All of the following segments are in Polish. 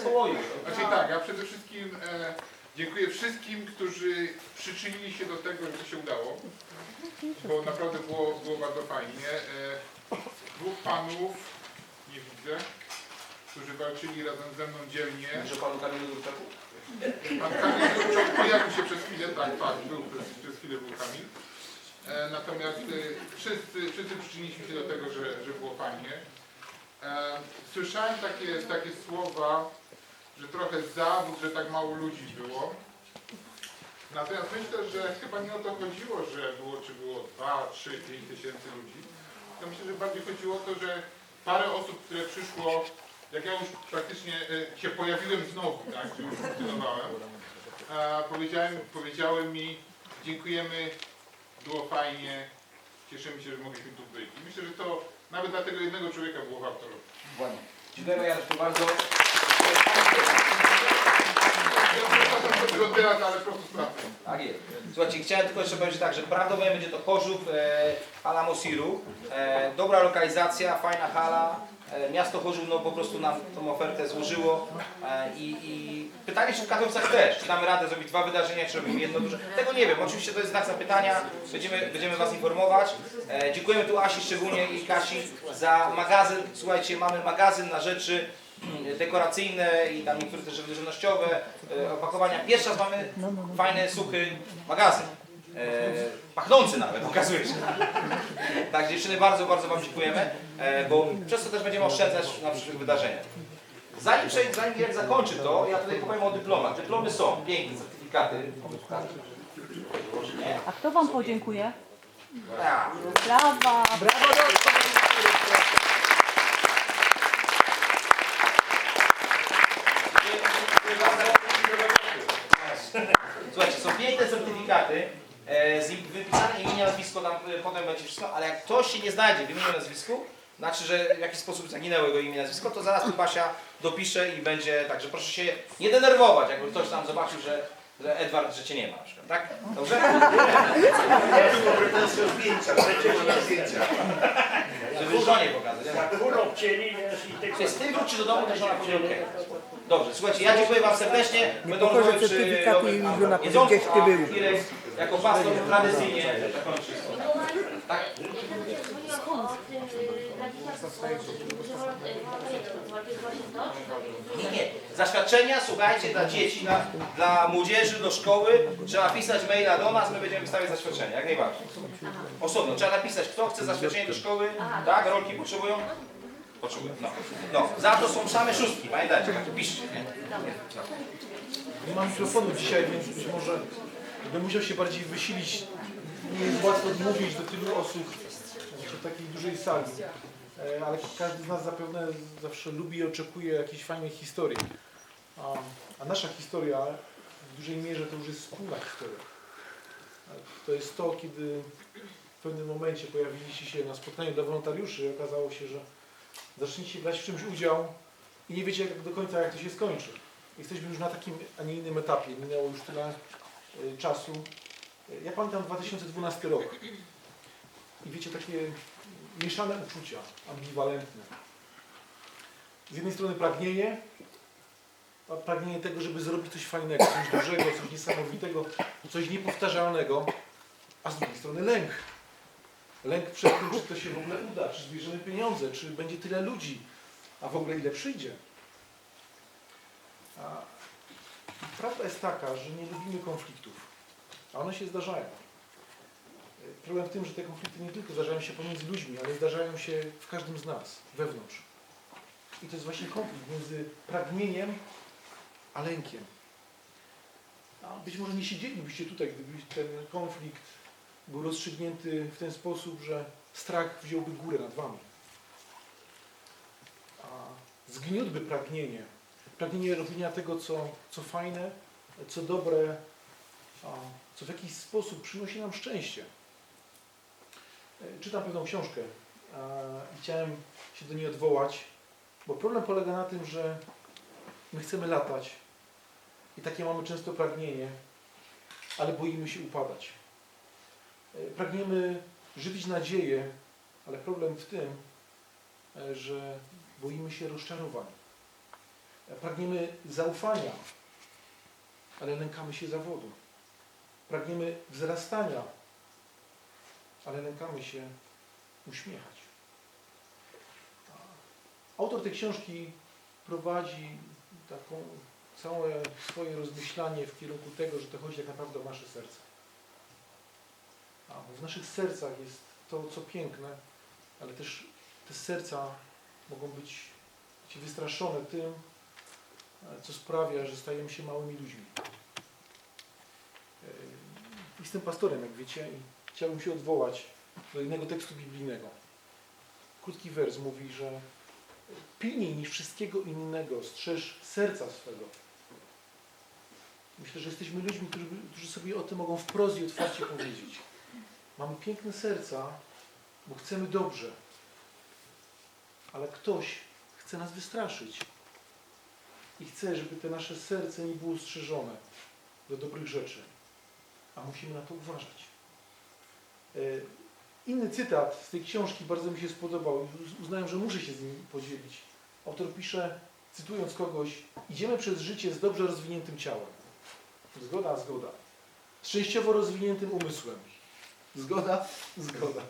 Swoje. Znaczy tak, ja przede wszystkim e, dziękuję wszystkim, którzy przyczynili się do tego, że to się udało, bo naprawdę było, było bardzo fajnie. E, dwóch panów, nie widzę, którzy walczyli razem ze mną dzielnie. Że panu Kamilu Durczaku? Pan Kamil Durczak pojawił się przez chwilę, tak, tak, był przez, przez chwilę był Kamil. E, natomiast e, wszyscy, wszyscy przyczyniliśmy się do tego, że, że było fajnie. E, słyszałem takie, takie słowa, że trochę zawód, że tak mało ludzi było. Natomiast myślę, że chyba nie o to chodziło, że było, czy było 2, 3, 5 tysięcy ludzi. Ja myślę, że bardziej chodziło o to, że parę osób, które przyszło, jak ja już praktycznie e, się pojawiłem znowu, tak, już funkcjonowałem, e, powiedziałem, powiedziały mi, dziękujemy, było fajnie, cieszymy się, że mogliśmy tu być. I myślę, że to nawet dla tego jednego człowieka było warto robić. Ładnie. Dziękujemy Janeczku bardzo. Teraz. Tak. Słuchajcie, chciałem tylko jeszcze powiedzieć tak, że prawdopodobnie będzie to Chorzów, e, hala Mosiru. E, dobra lokalizacja, fajna hala. E, miasto Chorzów no, po prostu nam tą ofertę złożyło. E, i, I pytanie, czy w Katowicach też. Czy damy radę zrobić dwa wydarzenia, czy robimy jedno duże? Tego nie wiem. Oczywiście to jest znak zapytania. Będziemy, będziemy Was informować. E, dziękujemy tu Asi szczególnie i Kasi za magazyn. Słuchajcie, mamy magazyn na rzeczy mm, dekoracyjne i tam niektóre też żywnościowe, opakowania. Pierwszy raz mamy fajny, suchy magazyn. E, pachnący nawet, okazuje się. Tak, dziewczyny, bardzo, bardzo Wam dziękujemy, e, bo przez to też będziemy oszczędzać na przyszłych wydarzeniach. Zanim, przejdę- zanim jak zakończy to, ja tutaj powiem o dyplomach. Dyplomy są, piękne certyfikaty. Nie? A kto Wam podziękuje? Ja. Brawa! Słuchajcie, są piękne certyfikaty z im- wypisane imię, nazwisko, tam e, potem będzie wszystko, ale jak ktoś się nie znajdzie w imieniu nazwisku, znaczy, że w jakiś sposób zaginęło jego imię nazwisko, to zaraz tu Basia dopisze i będzie, także proszę się nie denerwować, jakby ktoś tam zobaczył, że, że Edward, że cię nie ma na przykład, tak? Dobrze? pretensje zdjęcia, przecież na zdjęcia. Żeby żonie pokazać. Jak urok cieli, wiesz, i tylko... Z tym wróci do domu, to żona powie okej. Dobrze, słuchajcie, ja dziękuję Wam serdecznie. Będą pokażę rozmowy przy certyfikaty i żona powie, jedzonku, gdzieś ty a był. Irek jako pastor tradycyjnie zakończy. Tak? Nie, nie. Zaświadczenia, słuchajcie, dla dzieci, dla, dla młodzieży, do szkoły. Trzeba pisać maila do nas, my będziemy wystawiać zaświadczenia, jak najbardziej. Osobno, trzeba napisać, kto chce zaświadczenie do szkoły, tak, rolki potrzebują? No. no. Za to są same szóstki, pamiętajcie, tak, piszcie, nie? Nie mam mikrofonu dzisiaj, więc być może będę musiał się bardziej wysilić. Nie jest łatwo mówić do tylu osób w takiej dużej sali. E, Ale każdy z nas zapewne zawsze lubi i oczekuje jakiejś fajnej historii. A, a nasza historia w dużej mierze to już jest wspólna historia. E, To jest to, kiedy w pewnym momencie pojawiliście się na spotkaniu dla wolontariuszy i okazało się, że zaczniecie brać w czymś udział i nie wiecie jak do końca jak to się skończy. Jesteśmy już na takim, a nie innym etapie. Minęło już tyle y, czasu. Y, Ja pamiętam 2012 rok. I wiecie, takie mieszane uczucia, ambiwalentne. Z jednej strony pragnienie, pragnienie tego, żeby zrobić coś fajnego, coś dużego, coś niesamowitego, coś niepowtarzalnego, a z drugiej strony lęk. Lęk przed tym, czy to się w ogóle uda, czy zbierzemy pieniądze, czy będzie tyle ludzi, a w ogóle ile przyjdzie. A prawda jest taka, że nie lubimy konfliktów, a one się zdarzają. Problem w tym, że te konflikty nie tylko zdarzają się pomiędzy ludźmi, ale zdarzają się w każdym z nas, wewnątrz. I to jest właśnie konflikt między pragnieniem a lękiem. Być może nie siedzielibyście tutaj, gdyby ten konflikt był rozstrzygnięty w ten sposób, że strach wziąłby górę nad wami. A zgniótłby pragnienie, pragnienie robienia tego, co, co fajne, co dobre, co w jakiś sposób przynosi nam szczęście. E, Czytam pewną książkę i chciałem się do niej odwołać, bo problem polega na tym, że my chcemy latać i takie mamy często pragnienie, ale boimy się upadać. E, Pragniemy żywić nadzieję, ale problem w tym, e, że boimy się rozczarowań. Pragniemy zaufania, ale lękamy się zawodu. Pragniemy wzrastania, ale lękamy się uśmiechać. Autor tej książki prowadzi taką całe swoje rozmyślanie w kierunku tego, że to chodzi tak naprawdę o nasze serce. Bo w naszych sercach jest to, co piękne, ale też te serca mogą być wystraszone tym, e, co sprawia, że stajemy się małymi ludźmi. E, Jestem pastorem, jak wiecie, i chciałbym się odwołać do innego tekstu biblijnego. Krótki wers mówi, że pilniej niż wszystkiego innego strzeż serca swego. Myślę, że jesteśmy ludźmi, którzy, którzy sobie o tym mogą wprost i otwarcie powiedzieć. Mamy piękne serca, bo chcemy dobrze, ale ktoś chce nas wystraszyć i chce, żeby te nasze serce nie było strzeżone do dobrych rzeczy, a musimy na to uważać. E, Inny cytat z tej książki bardzo mi się spodobał uznałem, że muszę się z nim podzielić. Autor pisze, cytując kogoś, idziemy przez życie z dobrze rozwiniętym ciałem. Zgoda, zgoda. Z częściowo rozwiniętym umysłem. Zgoda, zgoda.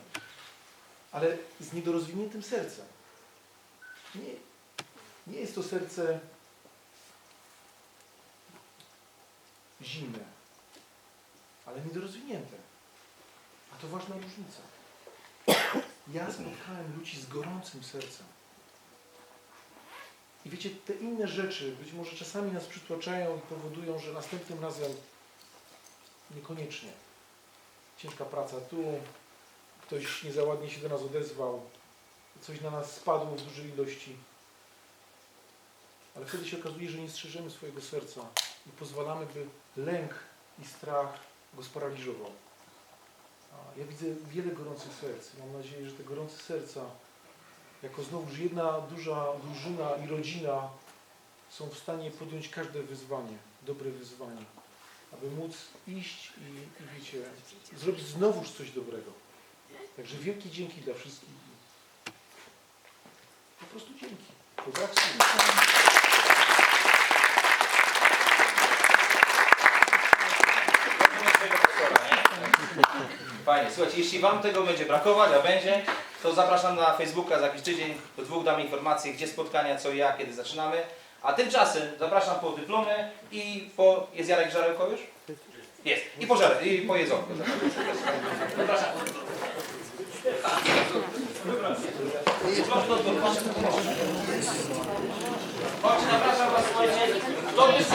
Ale z niedorozwiniętym sercem. Nie, nie jest to serce zimne, ale niedorozwinięte. A to ważna różnica. Ja spotkałem ludzi z gorącym sercem. I wiecie, te inne rzeczy być może czasami nas przytłaczają i powodują, że następnym razem niekoniecznie. Ciężka praca tu, ktoś nie za ładnie się do nas odezwał, coś na nas spadło w dużej ilości. Ale wtedy się okazuje, że nie strzeżemy swojego serca i pozwalamy, by lęk i strach go sparaliżował. Ja widzę wiele gorących serc. Mam nadzieję, że te gorące serca, jako znowuż jedna duża drużyna i rodzina, są w stanie podjąć każde wyzwanie, dobre wyzwanie, aby móc iść i, i wiecie, zrobić znowuż coś dobrego. Także wielkie dzięki dla wszystkich. Po prostu dzięki. Słów. Fajnie. Słuchajcie, jeśli Wam tego będzie brakować, a będzie, to zapraszam na Facebooka za jakiś tydzień. Po dwóch dam informacje, gdzie spotkania, co i jak, kiedy zaczynamy. A tymczasem zapraszam po dyplomy i po... Jest Jarek Żarełko już? Jest. I po, żare, i po jedzonku. Zapraszam. Chodź, zapraszam Was, słuchajcie. Kto jest?